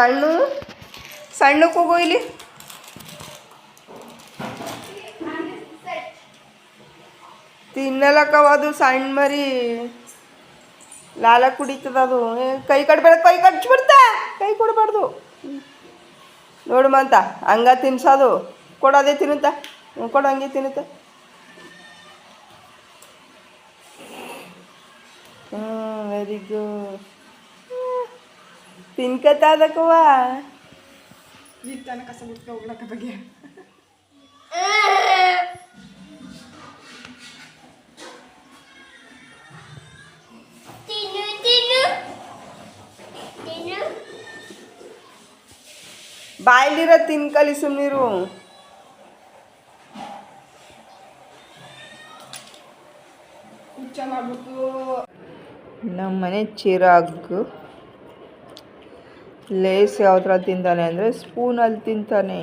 ಸಣ್ಣ ಸಣ್ಣಕ್ಕೆ ಹೋಗು ಇಲ್ಲಿ. ತಿನ್ನಲಕ್ಕವ ಅದು ಸಣ್ಣ ಮರಿ. ಲಾಲ ಕುಡಿತದ ಅದು ಕೈ ಕಟ್ಬೇಡ ಕೈ ಕಟ್ಬಿಡ್ತ ಕೈ ಕೊಡಬಾರ್ದು. ನೋಡು ಮಂತ, ಹಂಗ ತಿನ್ಸೋದು. ಕೊಡೋದೇ ತಿನ್ನುತ್ತ. ಕೊಡು, ಹಂಗೆ ತಿನ್ನುತ್ತ. ಹ್ಞೂ ವೆರಿ ಗುಡ್ ತಿನ್ಕತ್ತದಕ್ಕವ ತನಕ ಕಸ ಬಿಟ್ಟು ಹೋಗ್ಲಕ್ಕ ಬಗ್ಗೆ. ತಿನ್ನು ತಿನ್ನು. ತಿನ್ನು. ಬಾಯಲ್ಲಿರೋ ತಿನ್ಕಲಿ ಸುಮ್ಮನಿರು ನಮ್ಮ ಮನೆ ಚಿರಾಗ್. ಲೇಸ್ ಯಾವ ಥರ ತಿಂತಾನೆ ಅಂದರೆ ಸ್ಪೂನಲ್ಲಿ ತಿಂತಾನೆ.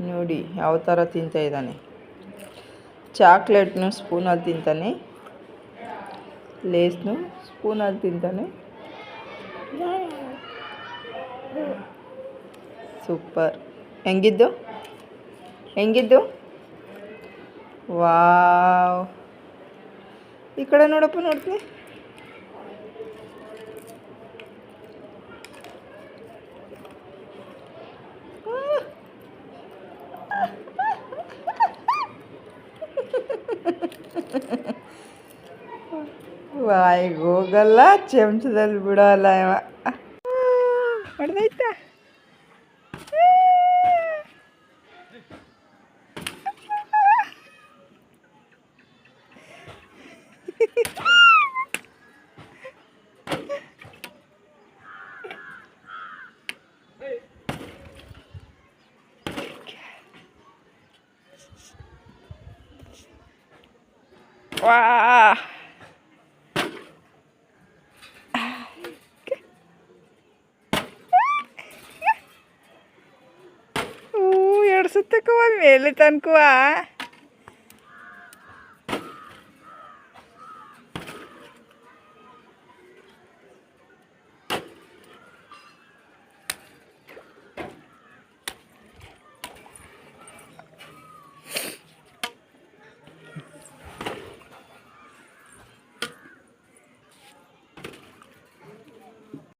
ನೋಡಿ ಯಾವ ಥರ ತಿಂತಾ ಇದ್ದಾನೆ. ಚಾಕ್ಲೇಟ್ನು ಸ್ಪೂನಲ್ಲಿ ತಿಂತಾನೆ. ಲೇಸ್ನು ಸ್ಪೂನಲ್ಲಿ ತಿಂತಾನೆ. ಸೂಪರ್. ಹೆಂಗಿದ್ದು? ಹೆಂಗಿದ್ದು? ವಾವ್. ಈ ಕಡೆ ನೋಡಪ್ಪ ನೋಡ್ತೀನಿ. ವಾಯಿಗೆ ಹೋಗಲ್ಲ ಚಮಚದಲ್ಲಿ ಬಿಡೋಲ್ಲ ಇವ. ಹೊಡೆದೈತಾ. ವಾ ಹೂ ಎಡ್ಸುತ್ತಕ್ಕವ ಮೇಲೆ ತನಕವ